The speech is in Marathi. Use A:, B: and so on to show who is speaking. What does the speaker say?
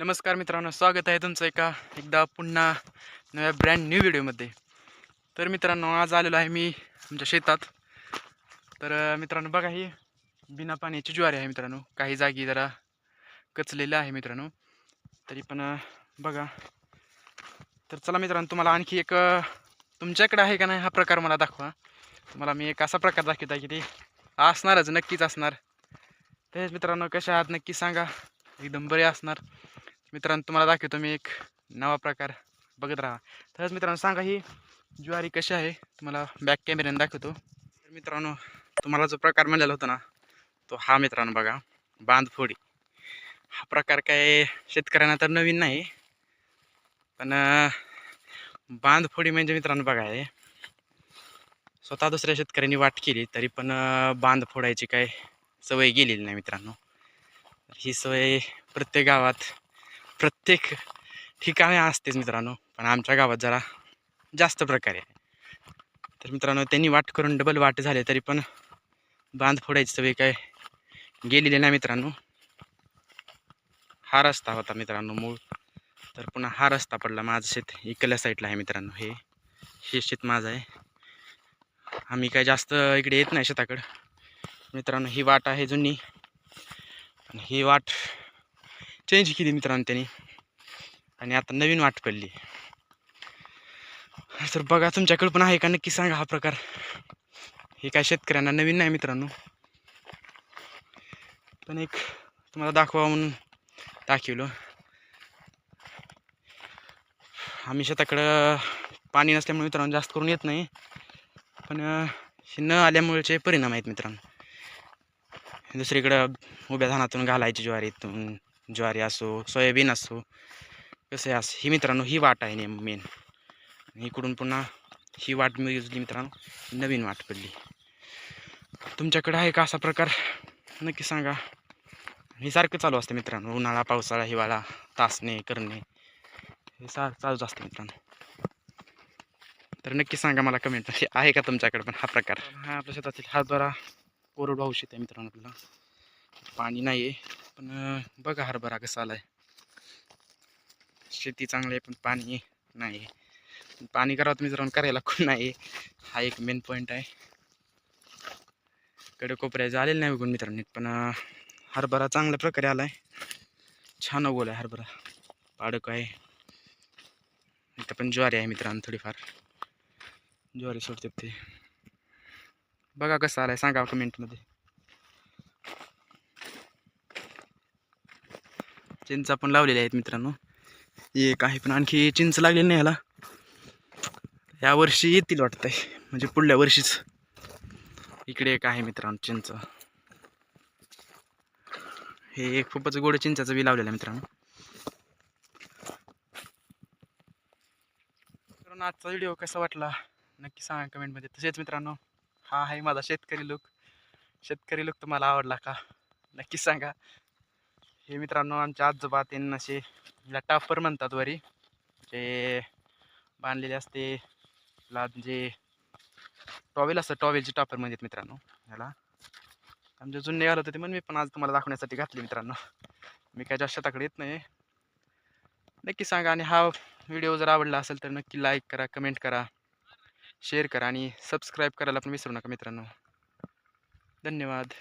A: नमस्कार मित्रांनो स्वागत आहे तुमचं एका एकदा पुन्हा नव्या ब्रँड न्यू व्हिडिओमध्ये तर मित्रांनो आज आलेलो आहे मी आमच्या शेतात. तर मित्रांनो बघा ही बिना पाण्याची ज्वारी आहे मित्रांनो. काही जागी जरा कचलेलं आहे मित्रांनो. तरी पण बघा. तर चला मित्रांनो तुम्हाला आणखी एक तुमच्याकडे आहे का नाही हा प्रकार मला दाखवा. तुम्हाला मी एक असा प्रकार दाखवत आहे की ते असणारच नक्कीच असणार. तेच मित्रांनो कशा आहात नक्की सांगा. एकदम बरे असणार. मित्रांनो तुम्हाला दाखवतो मी एक नवा प्रकार बघत राहा. तरच मित्रांनो सांगा ही ज्वारी कशी आहे? तुम्हाला बॅक कॅमेऱ्याने दाखवतो. तर मित्रांनो तुम्हाला जो प्रकार म्हणलेला होता ना तो हा मित्रांनो बघा बांधफोडी. हा प्रकार काय शेतकऱ्यांना तर नवीन नाही पण बांधफोडी म्हणजे मित्रांनो बघा आहे स्वतः दुसऱ्या शेतकऱ्यांनी वाट केली तरी पण बांध फोडायची काय सवय गेलेली नाही मित्रांनो. ही सवय प्रत्येक गावात प्रत्येक ठिकाणी असतेच मित्रांनो पण आमच्या गावात जरा जास्त प्रकारे आहे. तर मित्रांनो त्यांनी वाट करून डबल वाट झाले तरी पण बांध फोडायची सवय काय गेलेली नाही मित्रांनो. हा रस्ता होता मित्रांनो मूळ. तर पुन्हा हा रस्ता पडला माझं शेत इकडल्या साईडला आहे मित्रांनो हे. हे शेत माझं आहे. आम्ही काय जास्त इकडे येत नाही शेताकडं. मित्रांनो ही वाट आहे जुनी. आणि ही वाट चेंज केली मित्रांनो त्यांनी. आणि आता नवीन वाट पडली. तर बघा तुमच्याकडे पण आहे का? नक्की सांगा हा प्रकार. हे काय शेतकऱ्यांना नवीन नाही मित्रांनो. पण एक तुम्हाला दाखवा म्हणून दाखवलं. आम्ही शेताकडं पाणी नसल्यामुळे मित्रांनो जास्त करून येत नाही. पण हे न आल्यामुळेचे परिणाम आहेत मित्रांनो. दुसरीकडं उभ्या धानातून घालायची ज्वारीतून ज्वारी असो सोयाबीन असो कसं असो. ही मित्रांनो ही वाट आहे नेम मेन इकडून पुन्हा ही वाट मी युजली मित्रांनो नवीन वाट पडली. तुमच्याकडे आहे का असा प्रकार? नक्की सांगा. हे सारखं चालू असतं मित्रांनो उन्हाळा पावसाळा हिवाळा तासणे करणे. हे सार चालूच असतं मित्रांनो. तर नक्की सांगा मला कमेंट आहे का तुमच्याकडे पण हा प्रकार? हा आपल्या शेतातील हरभरा कोरडवाहू शेत आहे मित्रांनो आपल्याला. पाणी नाही आहे पण बघा हरभरा कसा आला आहे शेती चांगली आहे पण पाणी नाही आहे पाणी करावं तर मित्रांनो करायला कोण नाही आहे. हा एक मेन पॉईंट आहे. कडे कोपऱ्याचं आलेलं नाही बघून मित्रांनी पण हरभरा चांगल्या प्रकारे आला आहे छान उगवला आहे हरभरा. पाडक आहे. इथं पण ज्वारी आहे मित्रांनो थोडीफार. ज्वारी सोडतात ते. बघा कसं आलाय सांगा कमेंटमध्ये चिंचा पण लावलेल्या आहेत मित्रांनो. एक आहे पण आणखी चिंच लागलेली नाही ह्याला. या वर्षी येतील वाटतंय. म्हणजे पुढल्या वर्षीच. इकडे एक आहे मित्रांनो चिंच. हे एक खूपच गोड चिंचाचं बी लावलेलं आहे मित्रांनो. मित्रांनो आजचा व्हिडिओ कसा वाटला? नक्की सांगा कमेंटमध्ये. तसेच मित्रांनो हा आहे माझा शेतकरी लुक. शेतकरी लुक तुम्हाला आवडला का? नक्की सांगा. हे मित्रांनो आमच्या आजोबा त्यांना असे याला टापर म्हणतात वरी. जे बांधलेले असते ला जे टॉवेल असतं टॉवेलचे टापर म्हणतात मित्रांनो. ह्याला. आमच्या जुने घालत होते म्हणून मी पण आज तुम्हाला दाखवण्यासाठी घातले मित्रांनो. मी काय जास्त शेताकडे येत नाही. नक्की सांगा आणि हा व्हिडिओ जर आवडला असेल तर नक्की लाईक करा कमेंट करा शेअर करा आणि सबस्क्राईब करायला पण विसरू नका मित्रांनो. धन्यवाद.